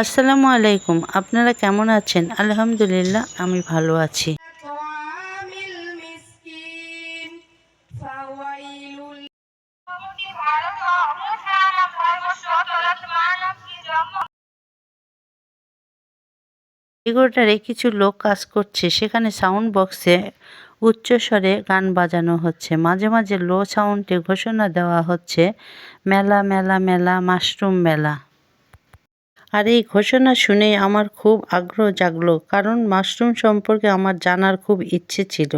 আসসালামু আলাইকুম, আপনারা কেমন আছেন? আলহামদুলিল্লাহ, আমি ভালো আছি। এগোটারে কিছু লোক কাজ করছে, সেখানে সাউন্ড বক্সে উচ্চস্বরে গান বাজানো হচ্ছে। মাঝে মাঝে লো সাউন্ডে ঘোষণা দেওয়া হচ্ছে, মেলা মেলা মেলা, মাশরুম মেলা। আর এই ঘোষণা শুনে আমার খুব আগ্রহ জাগলো, কারণ মাশরুম সম্পর্কে আমার জানার খুব ইচ্ছে ছিল,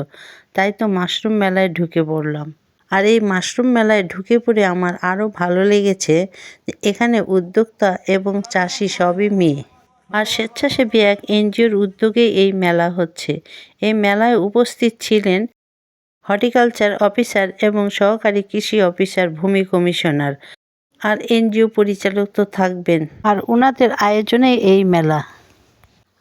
তাই তো মাশরুম মেলায় ঢুকে পড়লাম। আর এই মাশরুম মেলায় ঢুকে পড়ে আমার আরও ভালো লেগেছে এখানে উদ্যোক্তা এবং চাষি সবই মেয়ে। আর স্বেচ্ছাসেবী এক এনজিওর উদ্যোগে এই মেলা হচ্ছে। এই মেলায় উপস্থিত ছিলেন হর্টিকালচার অফিসার এবং সহকারী কৃষি অফিসার ভূমি কমিশনার আর এনজিও পরিচালক তো থাকবেন। আর ওনাদের আয়োজনে এই মেলা।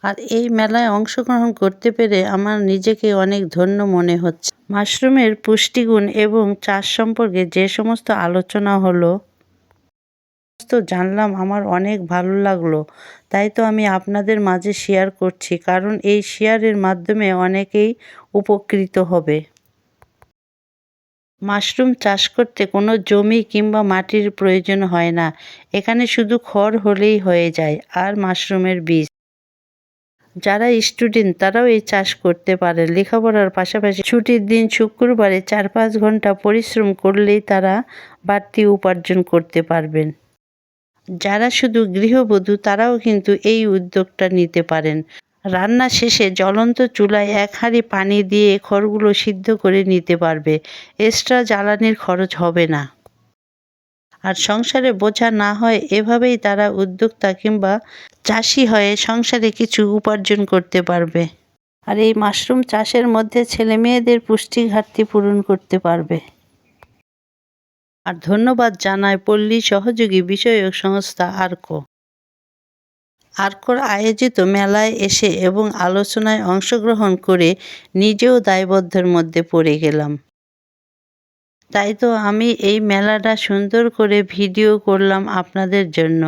আর এই মেলায় অংশগ্রহণ করতে পেরে আমার নিজেকে অনেক ধন্য মনে হচ্ছে। মাশরুমের পুষ্টিগুণ এবং চাষ সম্পর্কে যে সমস্ত আলোচনা হলো সমস্ত জানলাম আমার অনেক ভালো লাগল। তাই তো আমি আপনাদের মাঝে শেয়ার করছি কারণ এই শেয়ারের মাধ্যমে অনেকেই উপকৃত হবে। মাশরুম চাষ করতে কোনো জমি কিংবা মাটির প্রয়োজন হয় না। এখানে শুধু খড় হলেই হয়ে যায়, আর মাশরুমের বীজ। যারা স্টুডেন্ট, তারাও এই চাষ করতে পারে। লেখাপড়ার পাশাপাশি ছুটির দিন শুক্রবারে চার পাঁচ ঘণ্টা পরিশ্রম করলেই তারা বাড়তি উপার্জন করতে পারবেন। যারা শুধু গৃহবধূ, তারাও কিন্তু এই উদ্যোগটা নিতে পারেন। রান্না শেষে জ্বলন্ত চুলায় এক হাঁড়ি পানি দিয়ে খড়গুলো সিদ্ধ করে নিতে পারবে। এক্সট্রা জ্বালানির খরচ হবে না। আর সংসারে বোঝা না হয় এভাবেই তারা উদ্যোক্তা কিংবা চাষি হয়ে সংসারে কিছু উপার্জন করতে পারবে। আর এই মাশরুম চাষের মধ্যে ছেলে মেয়েদের পুষ্টি ঘাটতি পূরণ করতে পারবে। আর ধন্যবাদ জানায় পল্লী সহযোগী বিষয়ক সংস্থা আর্কো। আর্কোর আয়োজিত মেলায় এসে এবং আলোচনায় অংশগ্রহণ করে নিজেও দায়বদ্ধের মধ্যে পড়ে গেলাম। তাই তো আমি এই মেলাটা সুন্দর করে ভিডিও করলাম আপনাদের জন্য।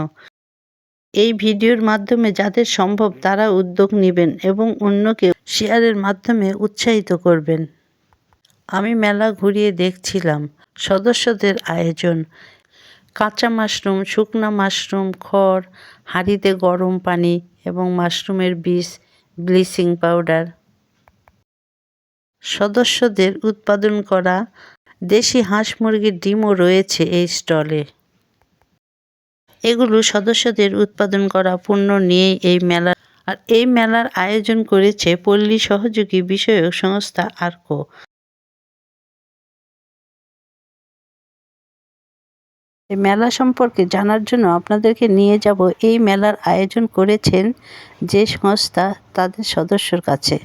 এই ভিডিওর মাধ্যমে যাদের সম্ভব তারা উদ্যোগ নেবেন এবং অন্যকে শেয়ারের মাধ্যমে উৎসাহিত করবেন। আমি মেলা ঘুরিয়ে দেখছিলাম। সদস্যদের আয়োজন। কাঁচা মাশরুম, শুকনা মাশরুম, খড় হাঁড়িতে গরম পানি এবং মাশরুমের বীজ, ব্লিচিং পাউডার। সদস্যদের উৎপাদন করা দেশি হাঁস মুরগির ডিমও রয়েছে এই স্টলে। এগুলো সদস্যদের উৎপাদন করা পণ্য নিয়ে এই মেলা আর এই মেলার আয়োজন করেছে পল্লী সহযোগী বিষয়ক সংস্থা আর্কো। এই মেলা সম্পর্কে জানার জন্য আপনাদেরকে নিয়ে যাব। এই মেলার আয়োজন করেছেন যে সংস্থা তাদের সদস্যর কাছে।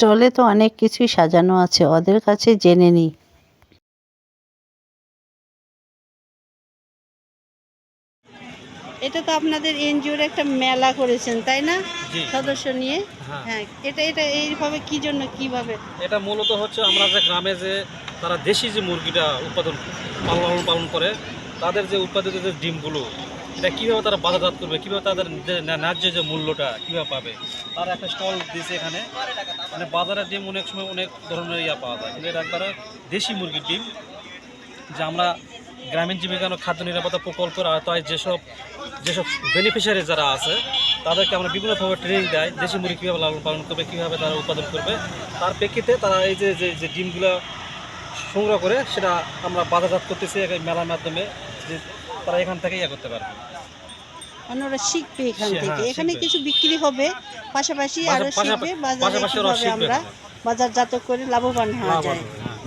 চলে তো অনেক কিছুই সাজানো আছে, ওদের কাছে জেনে নিই। এটা তো আপনাদের এনজিওর একটা মেলা করেছেন তাই না? সদস্য নিয়ে? হ্যাঁ। হ্যাঁ এটা এটা এইভাবে কি জন্য কীভাবে? এটা মূলত হচ্ছে আমরা যে গ্রামে যে তারা দেশি যে মুরগিটা উৎপাদন পালন পালন করে তাদের যে উৎপাদিত যে ডিমগুলো এটা কীভাবে তারা বাজারজাত করবে কীভাবে তাদের ন্যায্য যে মূল্যটা কীভাবে পাবে তারা একটা স্টল দিয়েছে এখানে। মানে বাজারের ডিম অনেক সময় অনেক ধরনের ইয়া পাওয়া যায়। কিন্তু এটা একবারে দেশি মুরগির ডিম যে আমরা গ্রামীণ জীবিকা খাদ্য নিরাপত্তা প্রকল্পের আওতায় যেসব যেসব বেনিফিশিয়ারি যারা আছে তাদেরকে আমরা বিভিন্নভাবে ট্রেনিং দেয় দেশি মুরগি কীভাবে লালন পালন করবে কীভাবে তারা উৎপাদন করবে। তার প্রেক্ষিতে তারা এই যে যে ডিমগুলো সংগ্রহ করে সেটা আমরা বাজারজাত করতেছি এই মেলার মাধ্যমে যে তারা এখান থেকে ইয়ে করতে পারবে। অন্যরা শিখবে এখান হ্যাঁ, থেকে। এখানে কিছু বিক্রি হবে পাশাপাশি পাশা- আরও পাশা- শিখবে বাজারে আমরা বাজারজাত করে লাভবান হওয়া যায় হবে, হ্যাঁ।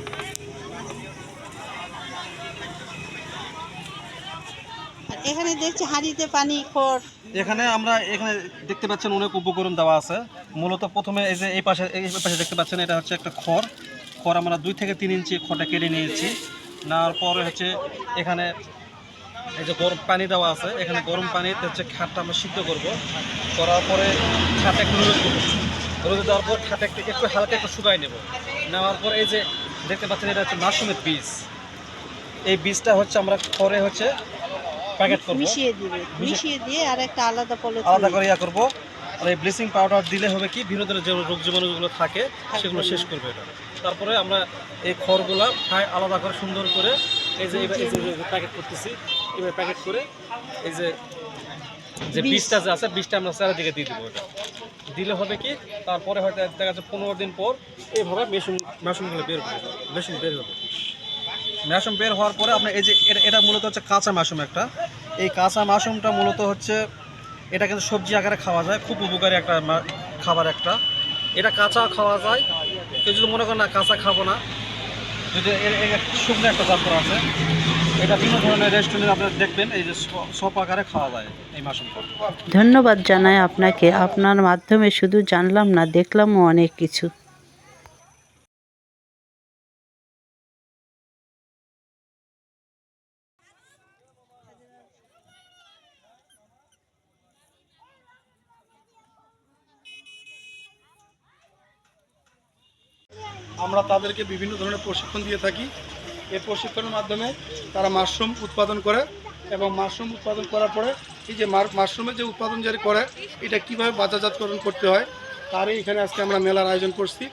আর এখানে দেখছি হাঁড়িতে পানি, খড়। এখানে আমরা এখানে দেখতে পাচ্ছেন অনেক উপকরণ দেওয়া আছে। মূলত প্রথমে এই যে এই পাশে এই পাশে দেখতে পাচ্ছেন, এটা হচ্ছে একটা খড়। খড় আমরা দুই থেকে তিন ইঞ্চি খড়টা কেটে নিয়েছি। নেওয়ার পরে হচ্ছে এখানে এই যে গরম পানি দেওয়া আছে, এখানে গরম পানিতে হচ্ছে খাটটা আমরা সিদ্ধ করব। করার পরে খাটটা একটু রোদ রোদে দেওয়ার পর খাটটা একটু একটু হালকা একটু শুকাই নেব। নেওয়ার পর এই যে দেখতে পাচ্ছেন, এটা হচ্ছে মাশরুমের বীজ। এই বীজটা হচ্ছে আমরা খড়ে হচ্ছে প্যাকেট করব। মিশিয়ে দিবে মিশিয়ে দিয়ে আর একটা আলাদা পলিথিন। আলাদা করে ইয়া করব। আর এই ব্লিচিং পাউডার দিলে হবে কি যে রোগ জীবাণুগুলো থাকে সেগুলো শেষ করবে এটা। তারপরে আমরা এই খড়গুলা আলাদা করে সুন্দর করে এই যে এবার- এই যে প্যাকেট করতেছি এবার প্যাকেট করে এই যে যে বীজটা যে আছে বীজটা আমরা চারিদিকে দিয়ে দেবো এটা। দিলে হবে কি তারপরে হয়তো দেখা যাচ্ছে পনেরো দিন পর এইভাবে মেশিন মেশিনগুলো বের হবে মেশিন বের হবে। মাশরুম বের হওয়ার পরে আপনার এই যে এটা মূলত হচ্ছে কাঁচা মাশরুম একটা। এই কাঁচা মাশরুমটা মূলত হচ্ছে এটা কিন্তু সবজি আকারে খাওয়া যায়, খুব উপকারী একটা খাবার একটা। এটা কাঁচা খাওয়া যায়। কেউ যদি মনে করেন না কাঁচা খাব না, যদি শুকনো একটা করা আছে, এটা বিভিন্ন ধরনের রেস্টুরেন্টে আপনারা দেখবেন, এই যে সব আকারে খাওয়া যায় এই মাশরুমটা। ধন্যবাদ জানাই আপনাকে। আপনার মাধ্যমে শুধু জানলাম না, দেখলামও অনেক কিছু। আমরা তাদেরকে বিভিন্ন ধরনের প্রশিক্ষণ দিয়ে থাকি। এই প্রশিক্ষণের মাধ্যমে তারা মাশরুম উৎপাদন করে এবং মাশরুম উৎপাদন করার পরে এই যে মার- মাশরুমের যে উৎপাদন যারা করে, এটা কীভাবে বাজারজাতকরণ করতে হয়, তারই এখানে আজকে আমরা মেলার আয়োজন করছি।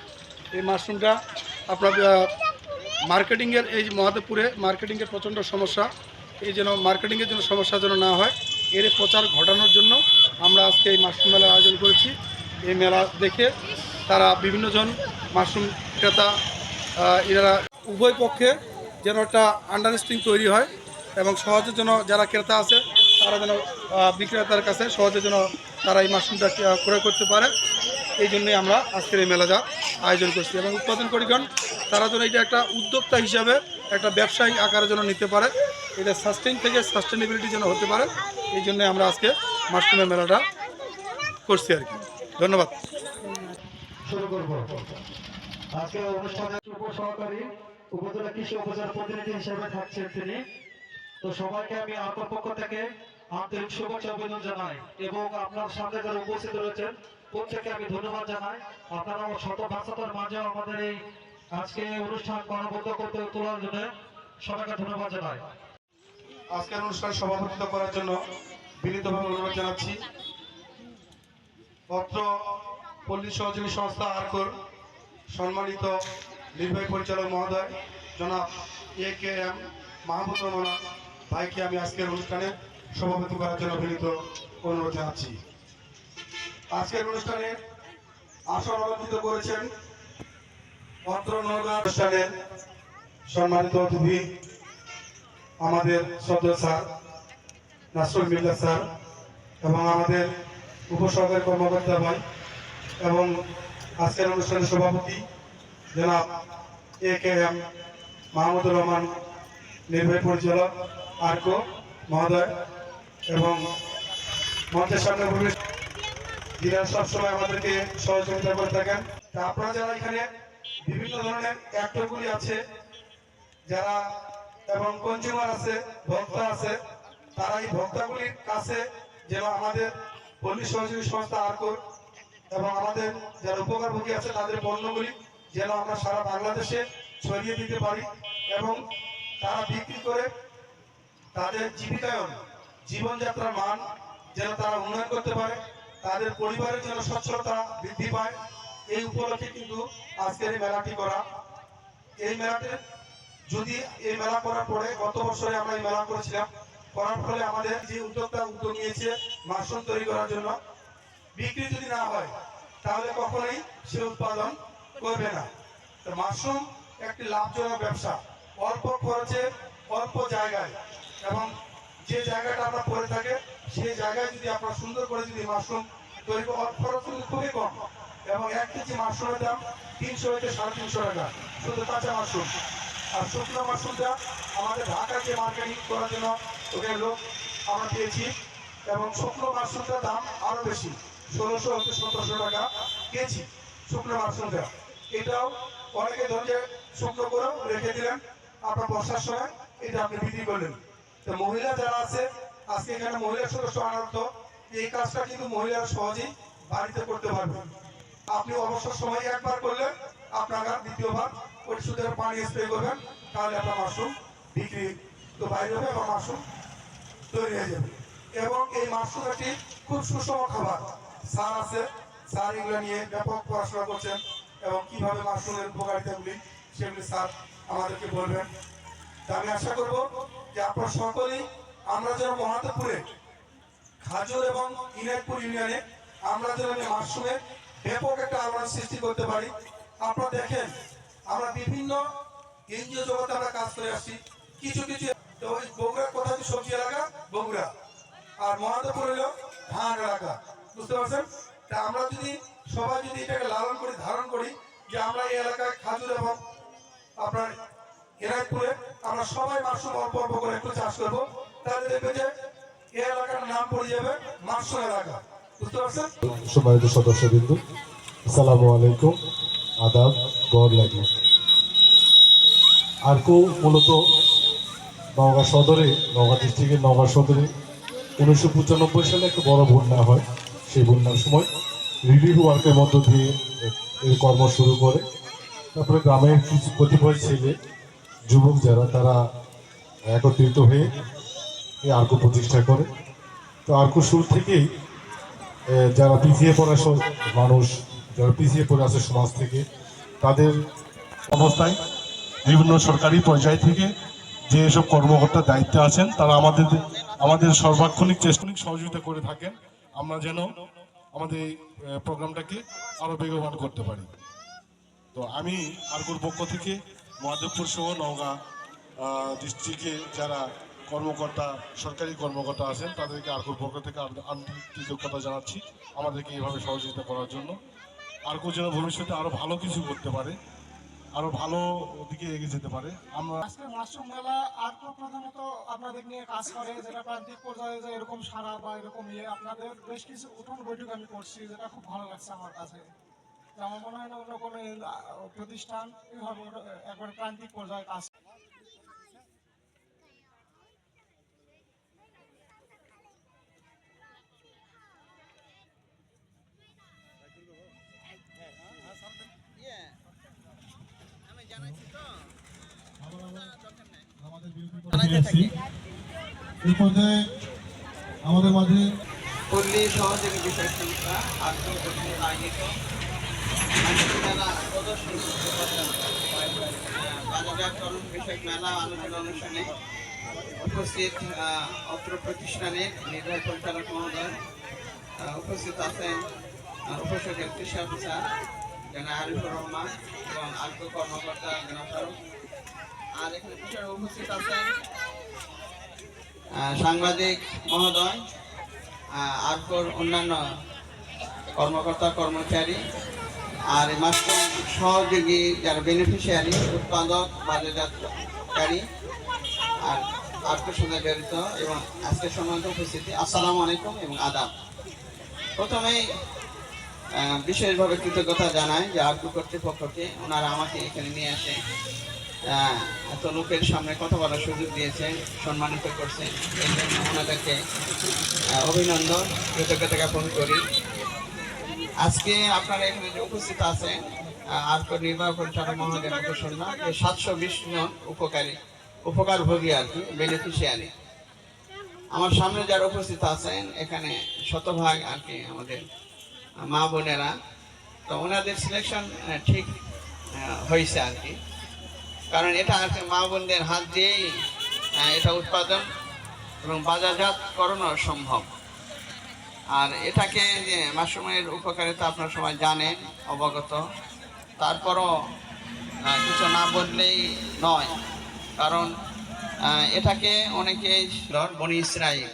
এই মাশরুমটা আপনার মার্কেটিংয়ের এই যে মহাদেবপুরে মার্কেটিংয়ের প্রচণ্ড সমস্যা। এই যেন মার্কেটিংয়ের জন্য সমস্যা যেন না হয়, এর প্রচার ঘটানোর জন্য আমরা আজকে এই মাশরুম মেলার আয়োজন করেছি। এই মেলা দেখে তারা বিভিন্নজন মাশরুম ক্রেতা এরা উভয় পক্ষে যেন একটা আন্ডারস্ট্যান্ডিং তৈরি হয় এবং সহজে যেন যারা ক্রেতা আছে, তারা যেন বিক্রেতার কাছে সহজে যেন তারা এই মাশরুমটা ক্রয় করতে পারে। এই জন্যই আমরা আজকের এই মেলাটা আয়োজন করছি এবং উৎপাদনকারীগণ তারা যেন এটা একটা উদ্যোক্তা হিসাবে একটা ব্যবসায়িক আকারে যেন নিতে পারে। এটা সাস্টেইন থেকে সাস্টেনেবিলিটি যেন হতে পারে। এই জন্যই আমরা আজকে মাশরুমের মেলাটা করছি আর কি। ধন্যবাদ। শুরু করব। আজকে অনুষ্ঠানের উপ সহকারী উপজেলা কৃষি উপজেলা প্রতিনিধি হিসেবে থাকছেন তিনি। তো সবাইকে আমি আপনার পক্ষ থেকে আন্তরিক শুভেচ্ছা অভিনন্দন জানাই এবং আপনার সামনে যারা উপস্থিত রয়েছেন, প্রত্যেককে আমি ধন্যবাদ জানাই। আপনারা শত ব্যস্ততার মাঝেও আমাদের এই আজকে অনুষ্ঠান গণবদ্ধ করতে তোলার জন্য সবাইকে ধন্যবাদ জানাই। আজকের অনুষ্ঠান সভাপতিত্ব করার জন্য বিনীতভাবে অনুরোধ জানাচ্ছি। পত্র পল্লী সহযোগী সংস্থা আরকোর সম্মানিত নির্বাহী পরিচালক মহোদয়, জনাব এ কে এম মাহমুদ রহমানা, ভাইকে আমি আজকের অনুষ্ঠানে সভাপতি করার জন্য বিনীত অনুরোধ জানাচ্ছি। আজকের অনুষ্ঠানে আসন অলঙ্কৃত করেছেন পত্র নগর অনুষ্ঠানের সম্মানিত অতিথি, আমাদের সদ্য স্যার, নাসরুল মিল্লা স্যার এবং আমাদের উপসহকারী কর্মকর্তা ভাই এবং আজকের অনুষ্ঠানের সভাপতি জনাব A K M Mahmudur Rahman, নির্বাহী পরিচালক আর্কো মহোদয় এবং মঞ্চের সামনে প্রবেশ যিনি সবসময় আমাদেরকে সহযোগিতা করে থাকেন আপনারা যারা এখানে বিভিন্ন ধরনের অ্যাক্টরগুলি আছে, যারা এবং কনজিউমার আছে, ভক্তা আছে, তারা এই ভোক্তাগুলির কাছে যেন আমাদের পল্লী সহযোগী সংস্থা আরকোর এবং আমাদের যারা উপকারভোগী আছে, তাদের পণ্যগুলি যেন আমরা সারা বাংলাদেশে ছড়িয়ে দিতে পারি এবং তারা বিক্রি করে তাদের জীবিকায়ন, জীবনযাত্রার মান যেন তারা উন্নয়ন করতে পারে, তাদের পরিবারের যেন সচ্ছলতা বৃদ্ধি পায়। এই উপলক্ষে কিন্তু আজকের এই মেলাটি করা। এই মেলাতে যদি এই মেলা করার পরে গত বছরে আমরা এই মেলা করেছিলাম, করার ফলে আমাদের যে উদ্যোক্তা উদ্যোগ নিয়েছে, মাশরুম তৈরি করার জন্য বিক্রি যদি না হয়, তাহলে কখনোই সে উৎপাদন করবে না। তো মাশরুম একটি লাভজনক ব্যবসা। অল্প খরচে, অল্প জায়গায়। এবং যে জায়গাটা আপনার পড়ে থাকে, সেই জায়গায় যদি আপনার সুন্দর করে যদি মাশরুম তৈরি খরচ কিন্তু খুবই কম। এবং এক কেজি মাশরুমের দাম তিনশো হইতে সাড়ে তিনশো টাকা, শুধু কাঁচা মাশরুম। আর শুকনো মাশরুমটা আমাদের ঢাকায় যে মার্কেটিং করার জন্য ওখানে লোক আমরা পেয়েছি। এবং শুকনো মাশরুমটার দাম আরও বেশি। ষোলোশো হতে সতেরোশো টাকা কেজি শুকনো মাশরুমটা এটাও অনেকে ধরে শুকনো করেও রেখে দিলেন, আপনার বর্ষার সময় এটা আপনি বিক্রি করলেন। তো মহিলা যারা আছে, আজকে এখানে মহিলা সদস্য আনার তো এই কাজটা কিন্তু মহিলারা সহজেই বাড়িতে করতে পারবেন। আপনি অবসর সময় একবার করলে আপনার দ্বিতীয়বার সুদের পানি স্প্রে করবেন, তাহলে আপনার মাশরুম বিক্রি তো বাইরে হবে এবং মাশরুম তৈরি হয়ে যাবে। এবং এই মাশরুম একটি খুব সুষম খাবার স্যার আছে। স্যার এগুলো নিয়ে ব্যাপক পড়াশোনা করছেন এবং কীভাবে মাশরুমের উপকারিতাগুলি সেগুলি স্যার আমাদেরকে বলবেন। তা আমি আশা করব যে আপনারা সকলেই আমরা যেন মহাদেবপুরে খাজুর এবং ইনায়তপুর ইউনিয়নে আমরা যেন এই মাশরুমে ব্যাপক একটা আলোড়ন সৃষ্টি করতে পারি। আপনারা দেখেন, আমরা বিভিন্ন এনজিও জগতে আমরা কাজ করে আসছি। কিছু কিছু তো ওই বগুড়ার কথা সবজি এলাকা? বগুড়া। আর মহাদেবপুর হলো ধান এলাকা। বুঝতে পারছেন? তা আমরা যদি, সবাই যদি এটাকে লালন করি, ধারণ করি, যে আমরা এই এলাকায় খাজুর এবং আপনার এনায়তপুরে আমরা সবাই মাশরুম অল্প অল্প করে একটু চাষ করব। তাহলে দেখবে যে এই এলাকার নাম পড়ে যাবে মাশরুম এলাকা। বুঝতে পারছেন? সম্মানিত আসসালামু আলাইকুম। আদাব, গড় লাগে আরকো মূলত নওগাঁ সদরে, নওগাঁ ডিস্ট্রিক্টের নওগাঁ সদরে উনিশশো পঁচানব্বই সালে একটা বড় বন্যা হয়। সেই বন্যার সময় রিলিফ ওয়ার্কের মধ্য দিয়ে এর কর্ম শুরু করে। তারপরে গ্রামের কিছু কতিপয় ছেলে, যুবক যারা, তারা একত্রিত হয়ে এই আর্কো প্রতিষ্ঠা করে। তো আর্কো শুরু থেকেই যারা পিছিয়ে পড়া মানুষ, যারা পিছিয়ে পড়ে আছে সমাজ থেকে, তাদের অবস্থায় বিভিন্ন সরকারি পর্যায় থেকে যে এসব কর্মকর্তার দায়িত্বে আছেন, তারা আমাদের আমাদের সর্বাক্ষণিক চেষ্টনিক সহযোগিতা করে থাকেন। আমরা যেন আমাদের প্রোগ্রামটাকে আরও বেগবান করতে পারি। তো আমি আরকুর পক্ষ থেকে মহাদেবপুর সহ নওগাঁ ডিস্ট্রিক্টে যারা কর্মকর্তা, সরকারি কর্মকর্তা আছেন, তাদেরকে আরকুর পক্ষ থেকে কৃতজ্ঞতা জানাচ্ছি আমাদেরকে এইভাবে সহযোগিতা করার জন্য। আরকু যেন ভবিষ্যতে আরও ভালো কিছু করতে পারে আরও ভালো দিকে এগিয়ে যেতে পারে। আমরা আজকে মাশরুম মেলা আর তো প্রধানত আপনাদের নিয়ে কাজ করে, যেটা প্রান্তিক পর্যায়ে যে এরকম সারা বা এরকম ইয়ে আপনাদের বেশ কিছু উঠোন বৈঠক আমি করছি, যেটা খুব ভালো লাগছে আমার কাছে। আমার মনে হয় না অন্য কোনো প্রতিষ্ঠান এভাবে একবার প্রান্তিক পর্যায়ে কাজ এই আমাদের মাঝে পল্লী সহযোগী বিষয় সংস্থা কর্তৃক আয়োজিত। বাজারজাতকরণ মেলা আলোচনা অনুষ্ঠানে উপস্থিত অত্র প্রতিষ্ঠানের নির্বাহী পরিচালক মহোদয় উপস্থিত আছেন উপসচিব কৃষি অফিসার জনাব আরিফুর রহমান এবং আর্থ কর্মকর্তা জনাব ফারুক। আর সাংবাদিক মহোদয় আরকোর অন্যান্য কর্মকর্তা, কর্মচারী, আর মাশরুম সহযোগী যারা বেনিফিশিয়ারি উৎপাদক বাজারজাতকারী আর আর্কোর সঙ্গে জড়িত এবং আজকে সম্মানিত উপস্থিতি, আসসালামু আলাইকুম এবং আদাব। প্রথমেই বিশেষভাবে কৃতজ্ঞতা জানাই যে আর্কো কর্তৃপক্ষকে ওনারা আমাকে এখানে নিয়ে আসে। এত লোকের সামনে কথা বলার সুযোগ দিয়েছেন সম্মানিত করছেন এই জন্য ওনাদেরকে অভিনন্দন কৃতজ্ঞতা জ্ঞাপন করি। আজকে আপনারা এখানে যে উপস্থিত আছেন নির্বাহ পরিচালক মহোদয় শুনলাম যে সাতশো বিশ জন উপকারী, উপকারভোগী আর কি বেনিফিশিয়ারি আমার সামনে যারা উপস্থিত আছেন, এখানে শতভাগ আর কি আমাদের মা বোনেরা। তো ওনাদের সিলেকশন ঠিক হয়েছে আর কি। কারণ এটা কি মা বোনদের হাত দিয়েই এটা উৎপাদন এবং বাজারজাতকরণও সম্ভব। আর এটাকে যে মাশরুমের উপকারিতা আপনারা সবাই জানেন অবগত। তারপরও কিছু না বললেই নয়। কারণ এটাকে অনেকেই বনি ইসরায়েল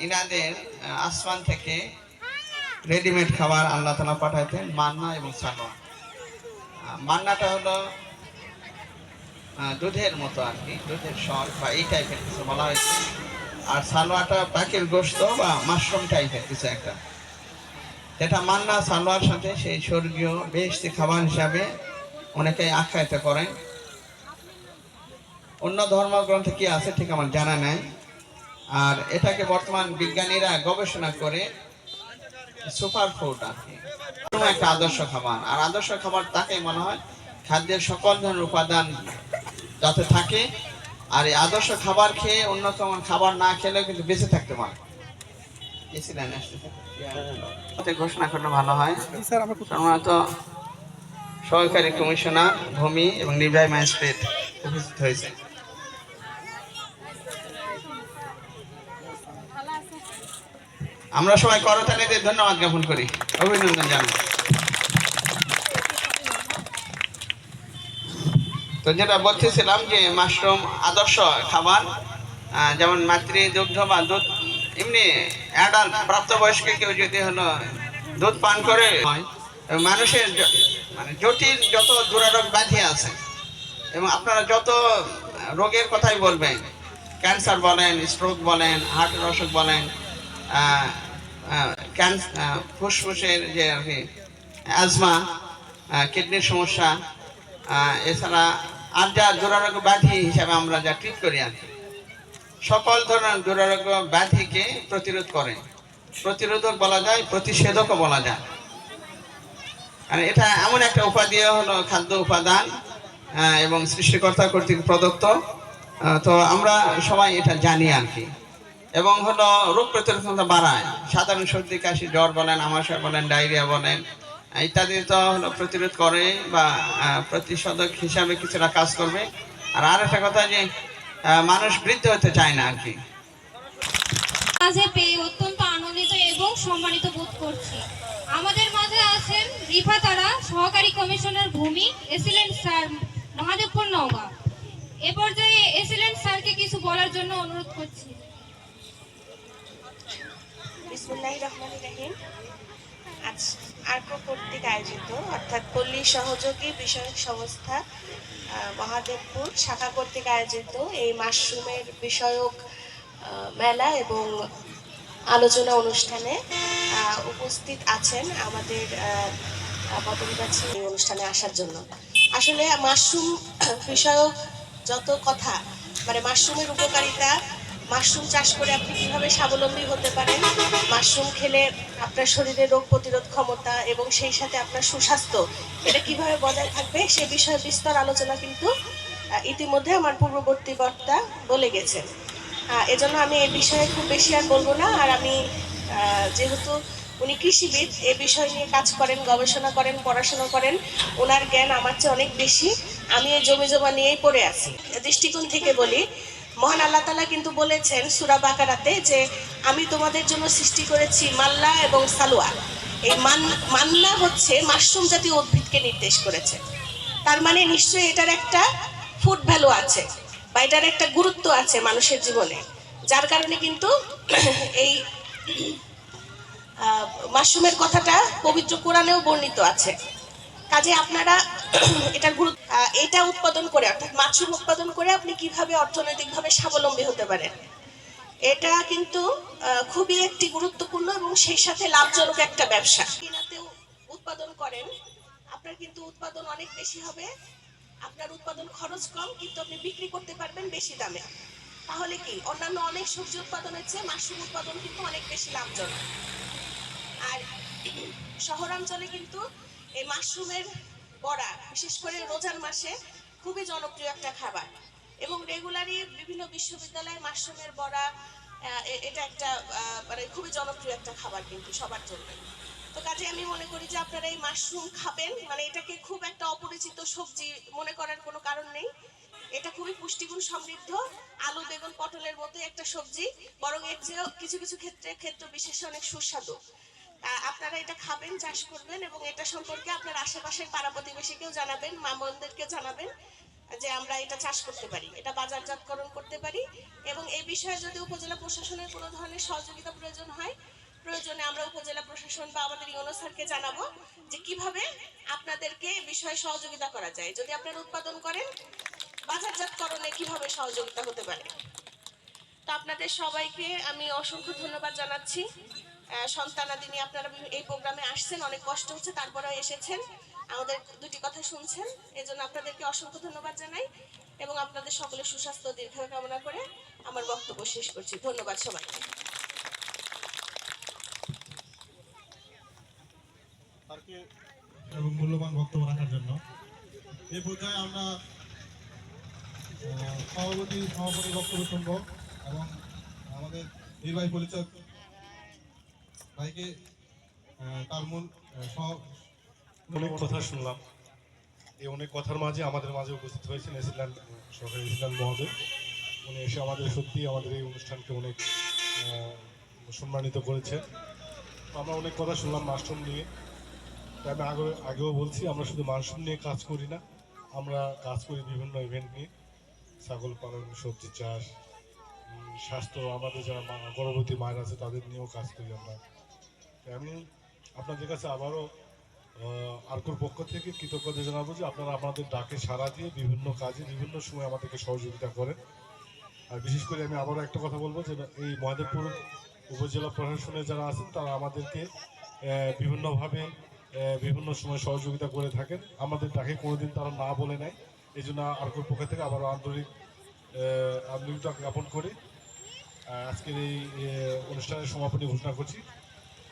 ইনাদের আসমান থেকে রেডিমেড খাবার আল্লাহ তালা পাঠাইতেন মান্না এবং আহ, মান্নাটা হলো দুধের মতো আর কি, দুধের সর বা এই টাইপের কিছু বলা হয়েছে। আর সালোয়াটা পাখির গোস্ত বা মাশরুম টাইপের কিছু একটা। যেটা মান্না সালোয়ার সাথে সেই স্বর্গীয় বেশি খাবার হিসাবে অনেকেই আখ্যায়িত করেন। অন্য ধর্মগ্রন্থে কি আছে ঠিক আমার জানা নাই। আর এটাকে বর্তমান বিজ্ঞানীরা গবেষণা করে সুপার ফুড আর কি। একটা আদর্শ খাবার। আর আদর্শ খাবার তাকে মনে হয় খাদ্যের সকল ধরনের উপাদান যাতে থাকে। আর এই আদর্শ খাবার খেয়ে মানের খাবার না খেলেও কিন্তু বেঁচে থাকতে পারে। গেছিলেন ঘোষণা করলে ভালো হয়। সম্ভবত সহকারী কমিশনার ভূমি এবং নির্বাহী ম্যাজিস্ট্রেট উপস্থিত হয়েছে। আমরা সবাই করতালি দিয়ে ধন্যবাদ জ্ঞাপন করি। অভিনন্দন জানাই। তো যেটা বলতেছিলাম যে মাশরুম আদর্শ খাবার যেমন মাতৃ দুগ্ধ বা দুধ, এমনি অ্যাডাল্ট প্রাপ্তবয়স্ক কেউ যদি হলো দুধ পান করে মানুষের মানে জটিল যত দুরারোগ ব্যাধি আছে, এবং আপনারা যত রোগের কথাই বলবেন ক্যান্সার বলেন স্ট্রোক বলেন হার্টের অসুখ বলেন ফুসফুসের যে আর কি অ্যাজমা কিডনির সমস্যা এছাড়া আর যা দুরারোগ্য ব্যাধি হিসাবে আমরা যা ট্রিট করি আর কি। সকল ধরনের দুরারোগ্য ব্যাধিকে প্রতিরোধ করে। প্রতিরোধক বলা যায়, প্রতিষেধকও বলা যায়। আর এটা এমন একটা উপাদেয় হলো খাদ্য উপাদান এবং সৃষ্টিকর্তা কর্তৃক প্রদত্ত। তো আমরা সবাই এটা জানি আর কি। এবং হলো রোগ প্রতিরোধ বাড়ায়। সাধারণ সর্দি, কাশি, জ্বর বলেন, আমাশয় বলেন, ডায়রিয়া বলেন ইত্যাদি তো হলো প্রতিরোধ করে বা প্রতিষেধক হিসাবে কিছুটা কাজ করবে। আর আর একটা কথা যে মানুষ বৃদ্ধ হতে চায় না আর কি। মাঝে পেয়ে অত্যন্ত আনন্দিত এবং সম্মানিত বোধ করছি। আমাদের মাঝে আছেন রিফা তারা সহকারী কমিশনার ভূমি AC land sir Mahadebpur Naogaon. এ পর্যায়ে এসিলেন্ট স্যারকে কিছু বলার জন্য অনুরোধ করছি। বিসমুল্লাহ রহমান রহিম। আজ আর্কো কর্তৃক আয়োজিত, অর্থাৎ পল্লী সহযোগী বিষয়ক সংস্থা মহাদেবপুর শাখা কর্তৃক আয়োজিত এই মাশরুমের বিষয়ক মেলা এবং আলোচনা অনুষ্ঠানে উপস্থিত আছেন আমাদের পদম গাছে এই অনুষ্ঠানে আসার জন্য। আসলে মাশরুম বিষয়ক যত কথা মানে মাশরুমের উপকারিতা মাশরুম চাষ করে আপনি কীভাবে স্বাবলম্বী হতে পারেন? মাশরুম খেলে আপনার শরীরে রোগ প্রতিরোধ ক্ষমতা এবং সেই সাথে আপনার সুস্বাস্থ্য, এটা কীভাবে বজায় থাকবে সে বিষয়ে বিস্তর আলোচনা কিন্তু ইতিমধ্যে আমার পূর্ববর্তী বক্তা বলে গেছেন। এজন্য আমি এ বিষয়ে খুব বেশি আর বলব না। আর আমি যেহেতু উনি কৃষিবিদ, এ বিষয় নিয়ে কাজ করেন, গবেষণা করেন, পড়াশোনা করেন, ওনার জ্ঞান আমার চেয়ে অনেক বেশি। আমি এই জমি জমা নিয়েই পড়ে আছি। দৃষ্টিকোণ থেকে বলি মহান আল্লাহ তালা কিন্তু বলেছেন সুরা বাকারাতে যে আমি তোমাদের জন্য সৃষ্টি করেছি মাল্লা এবং সালোয়া এই মান, মান্না হচ্ছে মাশরুম জাতীয় উদ্ভিদকে নির্দেশ করেছে। তার মানে নিশ্চয়ই এটার একটা ফুড ভ্যালু আছে বা এটার একটা গুরুত্ব আছে মানুষের জীবনে। যার কারণে কিন্তু এই মাশরুমের কথাটা পবিত্র কোরআনেও বর্ণিত আছে। কাজে আপনারা এটার গুরুত্ব এটা উৎপাদন করে, অর্থাৎ মাশরুম উৎপাদন করে আপনি কীভাবে অর্থনৈতিকভাবে স্বাবলম্বী হতে পারেন। এটা কিন্তু খুবই একটি গুরুত্বপূর্ণ এবং সেই সাথে লাভজনক একটা ব্যবসা। কিনাতেও উৎপাদন করেন। আপনার কিন্তু উৎপাদন অনেক বেশি হবে। আপনার উৎপাদন খরচ কম, কিন্তু আপনি বিক্রি করতে পারবেন বেশি দামে। তাহলে কি, অন্যান্য অনেক সবজি উৎপাদনের চেয়ে মাশরুম উৎপাদন কিন্তু অনেক বেশি লাভজনক। আর শহরাঞ্চলে কিন্তু এই মাশরুমের বড়া, বিশেষ করে রোজার মাসে খুবই জনপ্রিয় একটা খাবার। এবং রেগুলারই বিভিন্ন বিশ্ববিদ্যালয়ে মাশরুমের বড়া এটা একটা মানে খুবই জনপ্রিয় একটা খাবার কিন্তু সবার জন্য তো কাজে আমি মনে করি যে আপনারা এই মাশরুম খাবেন মানে এটাকে খুব একটা অপরিচিত সবজি মনে করার কোনো কারণ নেই। এটা খুবই পুষ্টিগুণ সমৃদ্ধ, আলু, বেগুন, পটলের মতো একটা সবজি, বরং এর চেয়েও কিছু কিছু ক্ষেত্রে, ক্ষেত্র বিশেষে অনেক সুস্বাদু। আপনারা এটা খাবেন, চাষ করবেন এবং এটা সম্পর্কে আপনার আশেপাশের পাড়া প্রতিবেশীকেও জানাবেন মা বোনদেরকে জানাবেন যে আমরা এটা চাষ করতে পারি, এটা বাজারজাতকরণ করতে পারি এবং এই বিষয়ে যদি উপজেলা প্রশাসনের কোনো ধরনের সহযোগিতা প্রয়োজন হয়, প্রয়োজনে আমরা উপজেলা প্রশাসন বা আমাদের ইউনো স্যারকে জানাব যে কীভাবে আপনাদেরকে বিষয়ে সহযোগিতা করা যায়। যদি আপনারা উৎপাদন করেন, বাজারজাতকরণে কীভাবে সহযোগিতা হতে পারে? তো আপনাদের সবাইকে আমি অসংখ্য ধন্যবাদ জানাচ্ছি। সন্তানাদি নিয়ে আপনারা এই প্রোগ্রামে আসছেন, অনেক কষ্ট হচ্ছে, তারপরেও এসেছেন। আমাদের দুটি কথা শুনছেন এই জন্য আপনাদেরকে অসংখ্য ধন্যবাদ জানাই এবং আপনাদের সকলের সুস্বাস্থ্য ও দীর্ঘায়ু কামনা করে আমার বক্তব্য শেষ করছি। ধন্যবাদ সবাইকে। এবং মূল্যবান বক্তব্য রাখার জন্য। এই পর্যায়ে আমরা সভাপতি সভাপতি বক্তব্য শুনব এবং আমাদের নির্বাহী পরিচালক ভাইকে তার মূল অনেক কথা শুনলাম। এই অনেক কথার মাঝে আমাদের মাঝে উপস্থিত হয়েছেন এসিল্যান্ড সরকারি এসিল্যান্ড মহোদয়। উনি এসে আমাদের সত্যি আমাদের এই অনুষ্ঠানকে অনেক সম্মানিত করেছেন। তো আমরা অনেক কথা শুনলাম মাশরুম নিয়ে। তো আমি আগে আগেও বলছি আমরা শুধু মাশরুম নিয়ে কাজ করি না আমরা কাজ করি বিভিন্ন ইভেন্ট নিয়ে। ছাগল পালন সবজি চাষ স্বাস্থ্য আমাদের যারা গর্ভবতী মায়ের আছে তাদের নিয়েও কাজ করি আমরা। আমি আপনাদের কাছে আবারও আরকোর পক্ষ থেকে কৃতজ্ঞতা জানাব যে আপনারা আমাদের ডাকে সাড়া দিয়ে বিভিন্ন কাজে বিভিন্ন সময় আমাদেরকে সহযোগিতা করেন। আর বিশেষ করে আমি আবারও একটা কথা বলব যে এই মহাদেবপুর উপজেলা প্রশাসনে যারা আছেন, তারা আমাদেরকে বিভিন্নভাবে বিভিন্ন সময় সহযোগিতা করে থাকেন। আমাদের ডাকে কোনোদিন তারা না বলে নেয়। এই জন্য আরকোর পক্ষ থেকে আবারও আন্তরিক আন্তরিকতা জ্ঞাপন করে। আজকের এই অনুষ্ঠানের সমাপনী ঘোষণা করছি।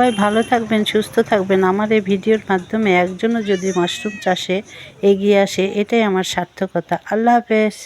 সবাই ভালো থাকবেন, সুস্থ থাকবেন। আমার এই ভিডিওর মাধ্যমে একজনও যদি মাশরুম চাষে এগিয়ে আসে, এটাই আমার সার্থকতা। আল্লাহ হাফেজ।